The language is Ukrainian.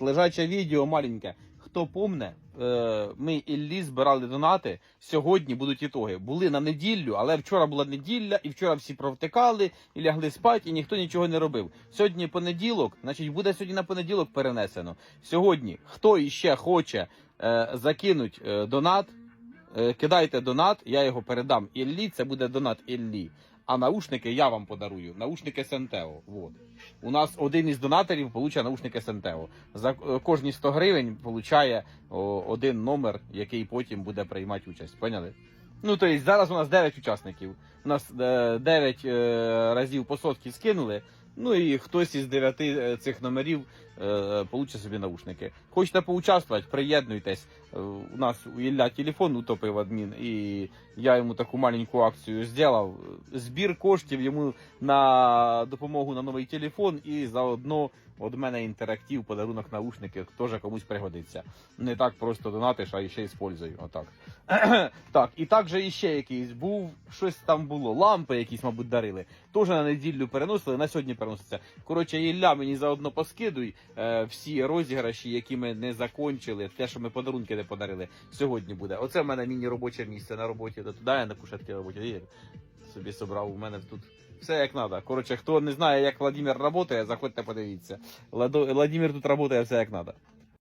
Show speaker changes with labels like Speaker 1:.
Speaker 1: Лежаче відео маленьке. Хто помне, е, ми Іллі збирали донати. Сьогодні будуть ітоги. Були на неділю, але вчора була неділя, і вчора всі провтикали і лягли спати, і ніхто нічого не робив. Сьогодні понеділок, значить, буде сьогодні на понеділок перенесено. Сьогодні, хто іще хоче е, закинуть е, донат, кидайте донат, я його передам Іллі. Це буде донат Іллі. А наушники я вам подарую. Наушники Сентео. Вот. У нас один із донаторів получає наушники Сентео. За е, кожні 100 гривень получає один номер, який потім буде приймати участь. Поняли? Ну, тобто зараз у нас 9 учасників. У нас е, 9 е, разів по сотки скинули. Ну і хтось із 9 е, цих номерів е, собі наушники. Хочете поучаствувати, приєднуйтесь. Е, У нас у Ілля телефон утопив адмін, і я йому таку маленьку акцію зробив. Збір коштів йому на допомогу на новий телефон і заодно від мене інтерактив, подарунок наушники теж комусь пригодиться. Не так просто донатиш, а ще й. Отак. так, і також іще якийсь був, щось там було. Лампи якісь, мабуть, дарили. Теж на неділю переносили, на сьогодні переноситься. Коротше, Ілля мені заодно поскидуй е, всі розіграші, які ми не закончили, те, що ми подарунки не подарили, сьогодні буде. Оце в мене міні-робоче місце на роботі. Туди я на кушетці роботі. І собі собрав у мене тут. Все як треба. Коротше, хто не знає, як Владимир працює, заходьте подивіться. Владимир тут працює все як треба.